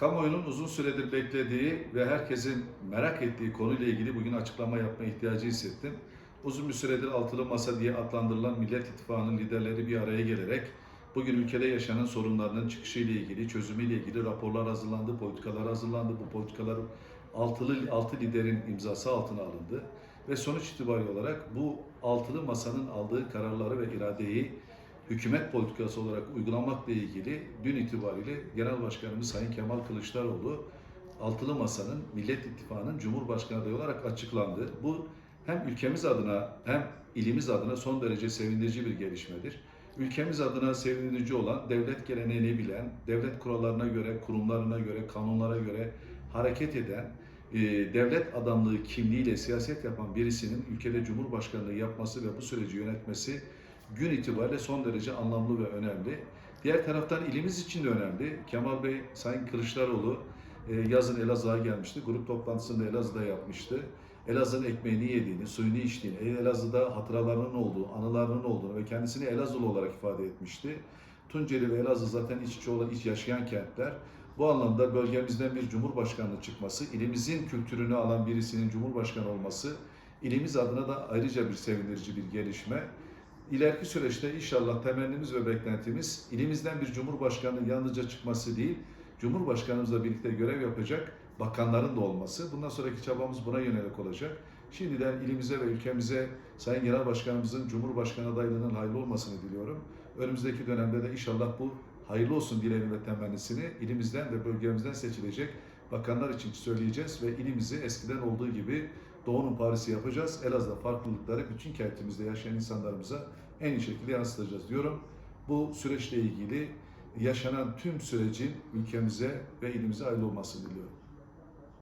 Kamuoyunun uzun süredir beklediği ve herkesin merak ettiği konuyla ilgili bugün açıklama yapma ihtiyacı hissettim. Uzun bir süredir altılı masa diye adlandırılan Millet İttifakı'nın liderleri bir araya gelerek bugün ülkede yaşanan sorunlarının çıkışıyla ilgili, çözümüyle ilgili raporlar hazırlandı, politikalar hazırlandı. Bu politikalar altılı altı liderin imzası altına alındı ve sonuç itibariyle olarak bu altılı masanın aldığı kararları ve iradeyi hükümet politikası olarak uygulamakla ilgili dün itibariyle Genel Başkanımız Sayın Kemal Kılıçdaroğlu Altılı Masa'nın Millet İttifakı'nın Cumhurbaşkanı adayı olarak açıklandı. Bu hem ülkemiz adına hem ilimiz adına son derece sevindirici bir gelişmedir. Ülkemiz adına sevindirici olan devlet geleneğini bilen, devlet kurallarına göre, kurumlarına göre, kanunlara göre hareket eden, e, devlet adamlığı kimliğiyle siyaset yapan birisinin ülkede Cumhurbaşkanlığı yapması ve bu süreci yönetmesi gün itibariyle son derece anlamlı ve önemli. Diğer taraftan ilimiz için de önemli. Kemal Bey, Sayın Kılıçdaroğlu e, yazın Elazığ'a gelmişti. Grup toplantısını da Elazığ'da yapmıştı. Elazığ'ın ekmeğini yediğini, suyunu içtiğini, Elazığ'da hatıralarının olduğu, anılarının olduğunu ve kendisini Elazığlı olarak ifade etmişti. Tunceli ve Elazığ zaten iç içe olan, iç yaşayan kentler. Bu anlamda bölgemizden bir cumhurbaşkanlığı çıkması, ilimizin kültürünü alan birisinin cumhurbaşkanı olması, ilimiz adına da ayrıca bir sevindirici bir gelişme. İleriki süreçte inşallah temennimiz ve beklentimiz ilimizden bir cumhurbaşkanının yalnızca çıkması değil, Cumhurbaşkanımızla birlikte görev yapacak bakanların da olması. Bundan sonraki çabamız buna yönelik olacak. Şimdiden ilimize ve ülkemize Sayın Genel Başkanımızın Cumhurbaşkanı adaylığının hayırlı olmasını diliyorum. Önümüzdeki dönemde de inşallah bu hayırlı olsun dileğini ve temennisini ilimizden ve bölgemizden seçilecek bakanlar için söyleyeceğiz ve ilimizi eskiden olduğu gibi Doğu'nun Paris'i yapacağız. Elazığ'da farklılıkları bütün kentimizde yaşayan insanlarımıza en iyi şekilde yansıtacağız diyorum. Bu süreçle ilgili yaşanan tüm sürecin ülkemize ve ilimize hayırlı olmasını diliyorum.